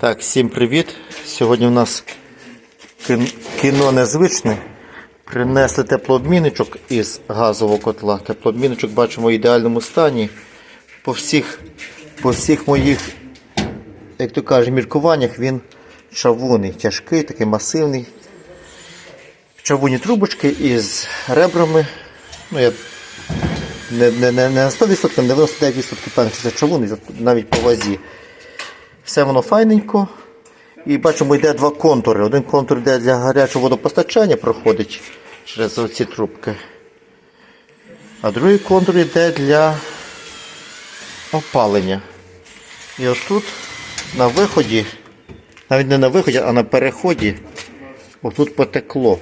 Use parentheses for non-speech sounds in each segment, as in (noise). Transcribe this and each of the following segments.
Так, всім привіт. Сьогодні у нас кіно незвичне. Принесли теплообмінничок із газового котла. Теплообмінничок бачимо в ідеальному стані. По всіх, по всіх моїх, як то кажуть, міркуваннях він чавунний, тяжкий, такий масивний. Чавунні трубочки із ребрами. Ну, я не, не, не, на 100%, на 99% певний, що це чавунний, навіть по вазі. Все воно файненько. І бачимо, йде два контури. Один контур йде для гарячого водопостачання, проходить через оці трубки. А другий контур йде для опалення. І отут на виході, навіть не на виході, а на переході, отут потекло.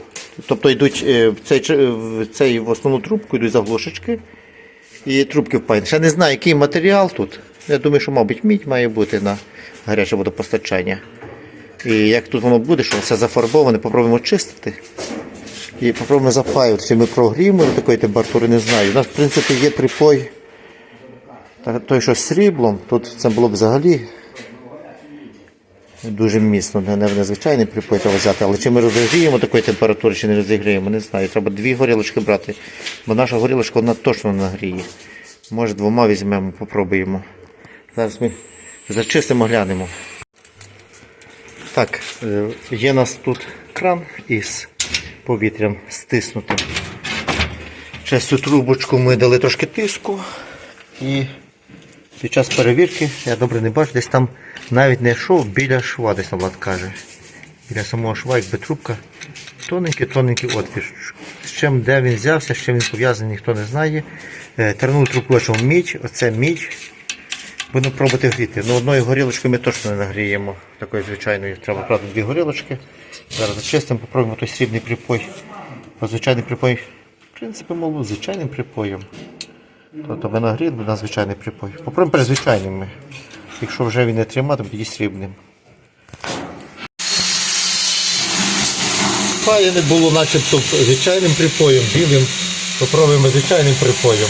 Тобто йдуть е, в цей, в цей в основну трубку йдуть заглушечки і трубки впаяні. Ще не знаю, який матеріал тут. Я думаю, що, мабуть, мідь має бути на гаряче водопостачання. І як тут воно буде, що все зафарбоване, попробуємо чистити. І попробуємо запаювати. Чи ми прогріємо до такої температури, не знаю. У нас, в принципі, є припой. Той, що з сріблом, тут це було б взагалі дуже міцно, не, не незвичайний припой треба взяти. Але чи ми розігріємо такої температури, чи не розігріємо, не знаю. Треба дві горілочки брати. Бо наша горілочка вона точно нагріє. Може двома візьмемо, попробуємо. Зараз ми зачистимо, глянемо. Так, е, є у нас тут кран із повітрям стиснутим. Через цю трубочку ми дали трошки тиску і під час перевірки, я добре не бачу, десь там навіть не йшов біля шва, десь там Влад каже. Біля самого шва, якби трубка, тоненький-тоненький отвір. З чим, де він взявся, з чим він пов'язаний, ніхто не знає. Е, Тернули трубку мідь, оце мідь. Будемо пробувати гріти. Ну, одною горілочкою ми точно не нагріємо. Такою звичайною. Треба брати дві горілочки. Зараз зачистимо, попробуємо той срібний припой. Бо звичайний припой, в принципі, мов звичайним припоєм. Тобто ми нагріли на звичайний припой. Попробуємо перед звичайним ми. Якщо вже він не тримає, то тоді срібним. Пає не було начебто звичайним припоєм, білим. Попробуємо звичайним припоєм.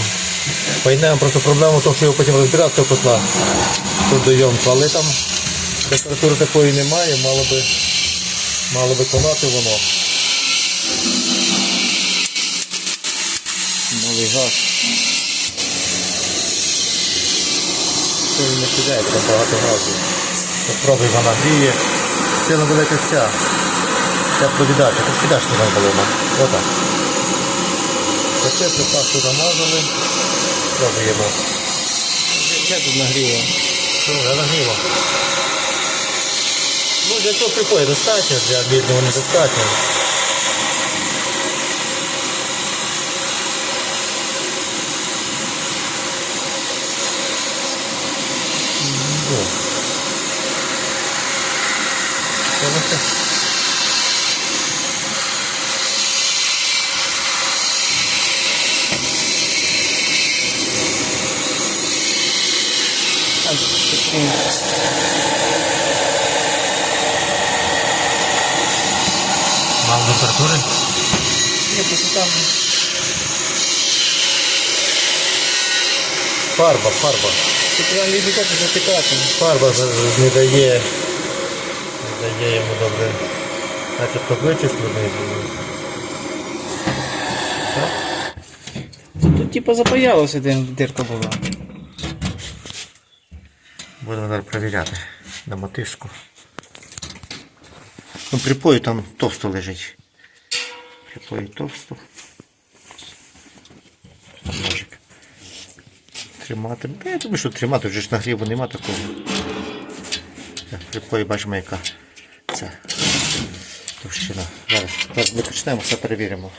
Пайнемо просто проблема в тому, що його потім розбирати до котла. Тут йомку. Але там температури такої немає, мало би, мало би конати воно. Новий газ. Він не кидає, там багато газу. Попробуй вона гріє. Сила велика ця. Тепловіддача. Тож кидаш не на балону. Отак. Зачепли пасту намазали. Пробуємо. Я тут нагріло. Я нагріло. Ну, для цього припою достатньо, для бідного недостатньо. О. А, такий. Мало температури? Ні, просто там Фарба, фарба. тут вам відбігати закипати. Фарба не дає, не дає йому добре. Начебто вичислений. Тут типу запаялося, де дирка була. Будемо зараз перевіряти на мотишку. Ну, припою там товсто лежить. Припою товсто. Ножик. Тримати. Я думаю, що тримати, вже ж нагріву нема такого. Так, припої бачимо, яка це товщина. Зараз, зараз ми почнемо, все перевіримо.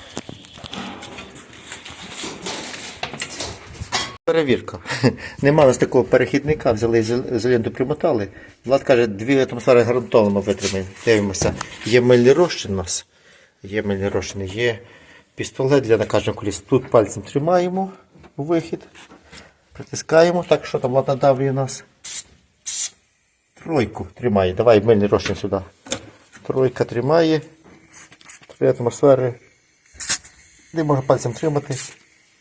Перевірка. (laughs) Нема нас такого перехідника, взяли ізо- ізоленту примотали. Влад каже, дві атмосфери гарантовано витримає. Дивимося. Є мильний розчин у нас. Є мильний розчин, є пістолет для накажного коліс. Тут пальцем тримаємо вихід. Притискаємо. Так, що там Влад надавлює у нас? Тройку тримає. Давай мильний розчин сюди. Тройка тримає. Три атмосфери. Не можна пальцем тримати.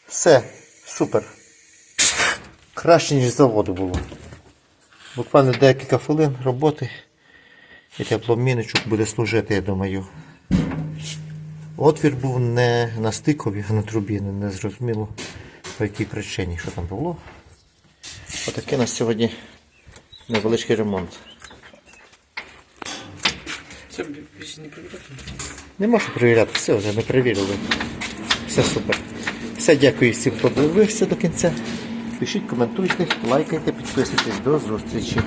Все, супер. Краще, ніж заводу було. Буквально декілька хвилин роботи І теплообмінничок буде служити, я думаю. Отвір був не на стикові, а на трубі. Не- Не зрозуміло по якій причині, що там було. Отакий у нас сьогодні невеличкий ремонт. Це більше не прибрати. Не можу перевіряти, все вже ми перевірили. Все супер. Все, дякую всім, хто дивився до кінця. Пишіть, коментуйте, лайкайте, підписуйтесь. До зустрічі.